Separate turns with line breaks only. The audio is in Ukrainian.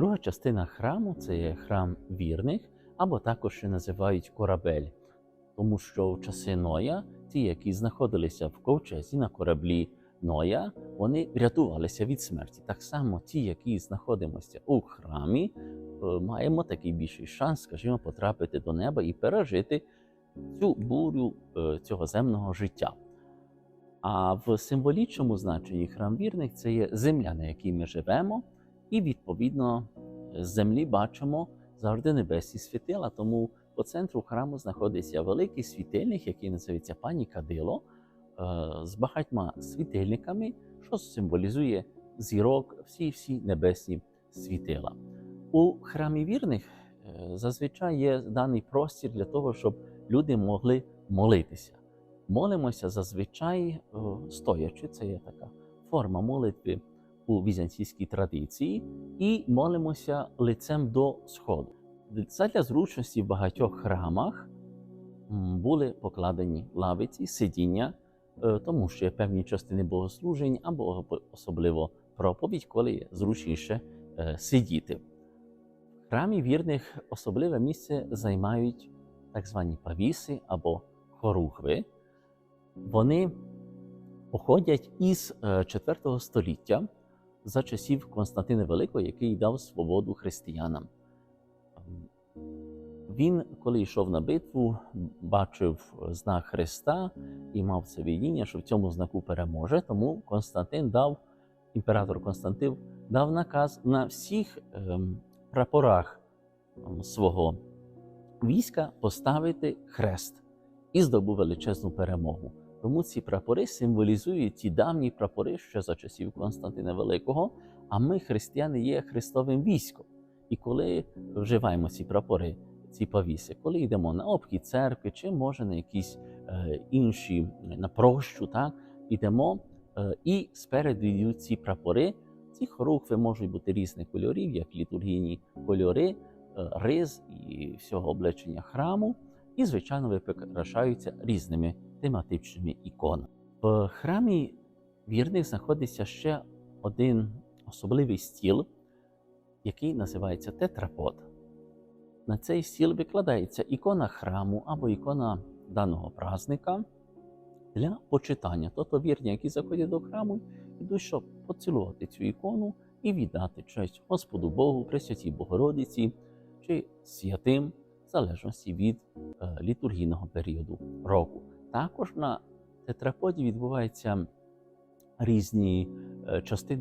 Друга частина храму це є храм вірних, або також ще називають корабель, тому що в часи Ноя, ті, які знаходилися в ковчезі на кораблі Ноя, вони врятувалися від смерті. Так само ті, які знаходимося у храмі, е, маємо такий більший шанс, скажімо, потрапити до неба і пережити цю бурю е, цього земного життя. А в символічному значенні храм вірних це є земля, на якій ми живемо, і відповідно з землі бачимо завжди небесні світила. Тому по центру храму знаходиться великий світильник, який називається пані Кадило, е, з багатьма світильниками, що символізує зірок, всі всі небесні світила. У храмі вірних е, зазвичай є даний простір для того, щоб люди могли молитися. Молимося зазвичай е, стоячи, це є така форма молитви у візантійській традиції, і молимося лицем до сходу. Задля зручності в багатьох храмах були покладені лавиці, сидіння, е, тому що є певні частини богослужень або особливо проповідь, коли є зручніше е, сидіти. В храмі вірних особливе місце займають так звані павіси або хорухви. Вони походять із е, 4 століття за часів Константина Великого, який дав свободу християнам. Він, коли йшов на битву, бачив знак Христа і мав це видіння, що в цьому знаку переможе. Тому Константин дав, імператор Константин дав наказ на всіх ем, прапорах ем, свого війська поставити хрест і здобув величезну перемогу. Тому ці прапори символізують ті давні прапори, що за часів Константина Великого. А ми, християни, є Христовим військом. І коли вживаємо ці прапори, ці повіси, коли йдемо на обхід церкви, чи може на якісь е, інші на прощу, так йдемо е, і спереду йдуть ці прапори. Ці хорухви можуть бути різних кольорів, як літургійні кольори, е, риз і всього облечення храму, і, звичайно, викрашаються різними тематичними іконами. В храмі вірних знаходиться ще один особливий стіл, який називається тетрапод. На цей стіл викладається ікона храму або ікона даного празника для почитання. Тобто вірні, які заходять до храму, йдуть, щоб поцілувати цю ікону і віддати честь Господу Богу, Пресвятій Богородиці чи святим, в залежності від е, літургійного періоду року. Також на тетраподі відбуваються різні е, частини